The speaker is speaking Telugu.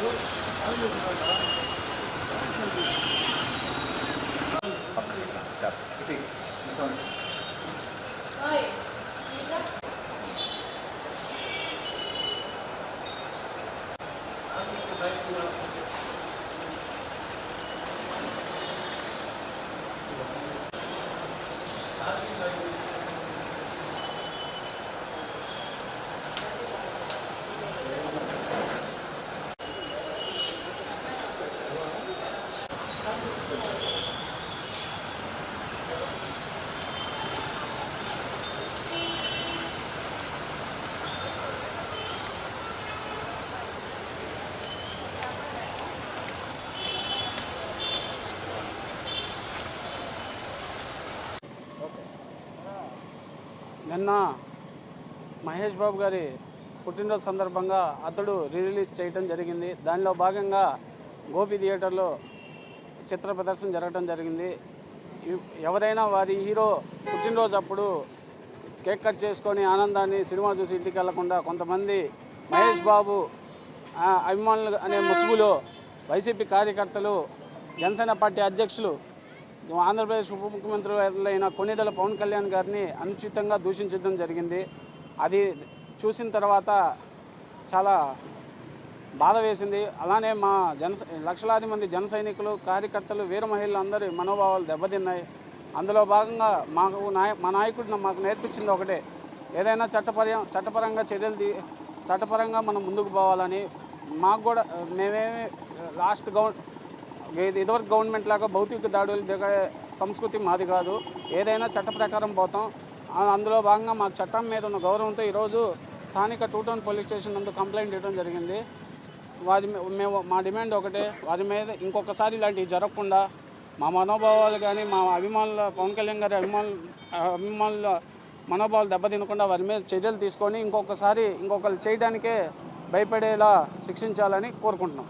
はい。నిన్న మహేష్ బాబు గారి పుట్టినరోజు సందర్భంగా అతడు రిలీజ్ చేయటం జరిగింది. దానిలో భాగంగా గోపి థియేటర్లో చిత్ర ప్రదర్శన జరగటం జరిగింది. ఎవరైనా వారి హీరో పుట్టినరోజు అప్పుడు కేక్ కట్ చేసుకొని ఆనందాన్ని సినిమా చూసి ఇంటికి వెళ్ళకుండా కొంతమంది మహేష్ బాబు అభిమానులు అనే ముసుగులో వైసీపీ కార్యకర్తలు జనసేన పార్టీ అధ్యక్షులు ఆంధ్రప్రదేశ్ ఉప ముఖ్యమంత్రులైన కొన్నిదల పవన్ కళ్యాణ్ గారిని అనుచితంగా దూషించడం జరిగింది. అది చూసిన తర్వాత చాలా బాధ వేసింది. అలానే మా జన లక్షలాది మంది జన సైనికులు కార్యకర్తలు వీర మహిళలు అందరి మనోభావాలు దెబ్బతిన్నాయి. అందులో భాగంగా మాకు నాయ మా నాయకుడు మాకు నేర్పించింది ఒకటే. ఏదైనా చట్టపర చట్టపరంగా చర్యలు తీ చట్టపరంగా మనం ముందుకు పోవాలని మాకు కూడా మేమేమి లాస్ట్ గవర్న ఇదివరకు గవర్నమెంట్ లాగా భౌతిక దాడులు దిగే సంస్కృతి మాది కాదు. ఏదైనా చట్ట ప్రకారం పోతాం. అందులో భాగంగా మా చట్టం మీద ఉన్న గౌరవంతో ఈరోజు స్థానిక టూ టౌన్ పోలీస్ స్టేషన్ నందు కంప్లైంట్ ఇవ్వడం జరిగింది. వారి మేము మా డిమాండ్ ఒకటే. వారి మీద ఇంకొకసారి ఇలాంటివి జరగకుండా మా మనోభావాలు కానీ మా అభిమానుల పవన్ కళ్యాణ్ గారి అభిమానులు అభిమానుల మనోభావాలు దెబ్బతినకుండా వారి మీద చర్యలు తీసుకొని ఇంకొకసారి ఇంకొకరు చేయడానికే భయపడేలా శిక్షించాలని కోరుకుంటున్నాం.